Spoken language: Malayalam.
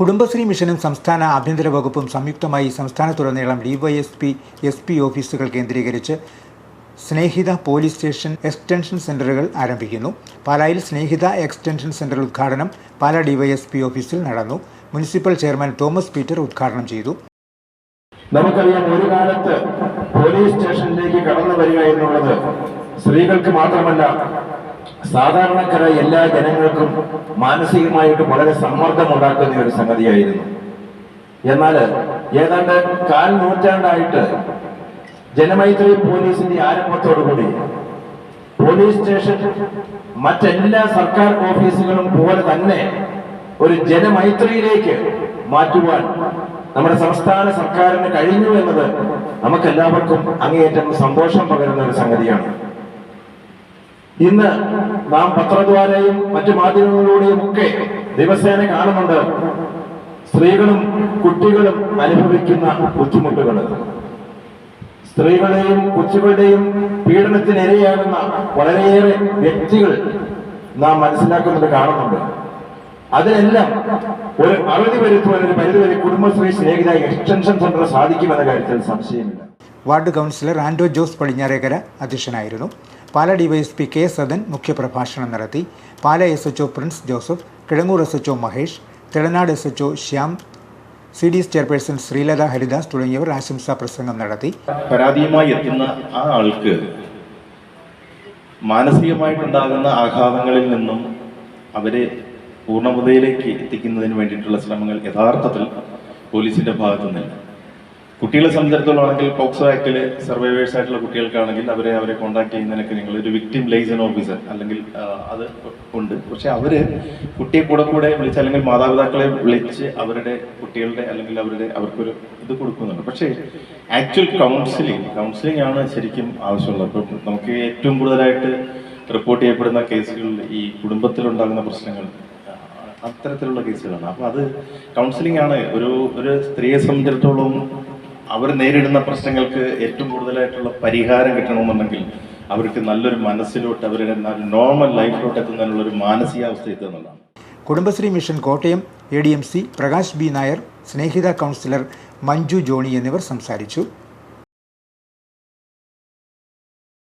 കുടുംബശ്രീ മിഷനും സംസ്ഥാന ആഭ്യന്തര വകുപ്പും സംയുക്തമായി സംസ്ഥാനത്തുടനീളം ഡിവൈഎസ്പി എസ് പി ഓഫീസുകൾ കേന്ദ്രീകരിച്ച് സ്നേഹിത പോലീസ് സ്റ്റേഷൻ എക്സ്റ്റൻഷൻ സെന്ററുകൾ ആരംഭിക്കുന്നു. പാലായിൽ സ്നേഹിത എക്സ്റ്റൻഷൻ സെന്റർ ഉദ്ഘാടനം പാലാ ഡിവൈഎസ്പി ഓഫീസിൽ നടന്നു. മുനിസിപ്പൽ ചെയർമാൻ തോമസ് പീറ്റർ ഉദ്ഘാടനം ചെയ്തു. നമുക്കറിയാം ഒരു കാലത്ത് പോലീസ് സ്റ്റേഷനിലേക്ക് കടന്നു വരിക എന്നുള്ളത് സ്ത്രീകൾക്ക് മാത്രമല്ല സാധാരണക്കാരായ എല്ലാ ജനങ്ങൾക്കും മാനസികമായിട്ട് വളരെ സമ്മർദ്ദമുണ്ടാക്കുന്ന ഒരു സംഗതിയായിരുന്നു. എന്നാൽ ഏതാണ്ട് കാൽ നൂറ്റാണ്ടായിട്ട് ജനമൈത്രി പോലീസിന്റെ ആരംഭത്തോടുകൂടി പോലീസ് സ്റ്റേഷൻ മറ്റെല്ലാ സർക്കാർ ഓഫീസുകളും പോലെ തന്നെ ഒരു ജനമൈത്രിയിലേക്ക് മാറ്റുവാൻ നമ്മുടെ സംസ്ഥാന സർക്കാരിന് കഴിഞ്ഞു എന്നത് നമുക്കെല്ലാവർക്കും അങ്ങേയറ്റം സന്തോഷം പകരുന്ന ഒരു സംഗതിയാണ്. ഇന്ന് നാം പത്രദ്വാരയും മറ്റു മാധ്യമങ്ങളിലൂടെയും ഒക്കെ ദിവസേന കാണുന്നുണ്ട്. സ്ത്രീകളും കുട്ടികളും അനുഭവിക്കുന്ന ബുദ്ധിമുട്ടുകൾ. സ്ത്രീകളുടെയും കൊച്ചുകളുടെയും പീഡനത്തിനിരയാകുന്ന വളരെയേറെ വ്യക്തികൾ നാം മനസ്സിലാക്കുന്നത് കാണുന്നുണ്ട്. അതിനെല്ലാം ഒരു അറുതി വരുത്തുവാൻ ഒരു പരിധിവരെ കുടുംബശ്രീ സ്നേഹിത എക്സ്റ്റൻഷൻ സെന്റർ സാധിക്കുമെന്ന കാര്യത്തിൽ സംശയമില്ല. വാർഡ് കൗൺസിലർ ആൻഡോ ജോസ് പടിഞ്ഞാറേക്കര അധ്യക്ഷനായിരുന്നു. പാല ഡിവൈഎസ്പി കെ സദൻ മുഖ്യപ്രഭാഷണം നടത്തി. Pala S H O Prince Joseph Kizhangoor S H O Mahesh Thilanad S H O Shyam C D S chairperson Sreelatha Haridas തുടങ്ങിയവർ ആശംസാ പ്രസംഗം നടത്തി. പരാതിയുമായി എത്തുന്ന ആ ആൾക്ക് മാനസികമായിട്ടുണ്ടാകുന്ന ആഘാതങ്ങളിൽ നിന്നും അവരെ പൂർണമുതയിലേക്ക് എത്തിക്കുന്നതിന് വേണ്ടിയിട്ടുള്ള ശ്രമങ്ങൾ യഥാർത്ഥത്തിൽ പോലീസിന്റെ ഭാഗത്തു നിന്നില്ല കുട്ടികളെ സംബന്ധിച്ചിടത്തോളം ആണെങ്കിൽ പോക്സോ ആക്ടിൽ സർവൈവേഴ്സ് ആയിട്ടുള്ള കുട്ടികൾക്കാണെങ്കിൽ അവരെ അവരെ കോൺടാക്ട് ചെയ്യുന്നതിനൊക്കെ നിങ്ങൾ ഒരു വിക്ടിം ലൈസൺ ഓഫീസർ അല്ലെങ്കിൽ അത് ഉണ്ട്. പക്ഷെ അവർ കുട്ടിയെ കൂടെ കൂടെ വിളിച്ച് അല്ലെങ്കിൽ മാതാപിതാക്കളെ വിളിച്ച് അവരുടെ കുട്ടികളുടെ അല്ലെങ്കിൽ അവരുടെ അവർക്കൊരു ഇത് കൊടുക്കുന്നുണ്ട്. പക്ഷേ ആക്ച്വൽ കൗൺസിലിംഗ് കൗൺസിലിംഗ് ആണ് ശരിക്കും ആവശ്യമുള്ളത്. അപ്പം നമുക്ക് ഏറ്റവും കൂടുതലായിട്ട് റിപ്പോർട്ട് ചെയ്യപ്പെടുന്ന കേസുകളിൽ ഈ കുടുംബത്തിലുണ്ടാകുന്ന പ്രശ്നങ്ങൾ അത്തരത്തിലുള്ള കേസുകളാണ്. അപ്പോൾ അത് കൗൺസിലിംഗ് ആണ്. ഒരു ഒരു സ്ത്രീയെ സംബന്ധിച്ചിടത്തോളം അവർ നേരിടുന്ന പ്രശ്നങ്ങൾക്ക് ഏറ്റവും കൂടുതലായിട്ടുള്ള പരിഹാരം കിട്ടണമെന്നുണ്ടെങ്കിൽ അവർക്ക് നല്ലൊരു മനസ്സിലോട്ട് അവരുടെ നോർമൽ ലൈഫിലോട്ട് എത്തുന്നതിനുള്ള ഒരു മാനസികാവസ്ഥ എത്തുക എന്നുള്ളതാണ്. Kudumbashree mission Kottayam A D M C Prakash B Nair Snehitha councillor Manju Johny എന്നിവർ സംസാരിച്ചു.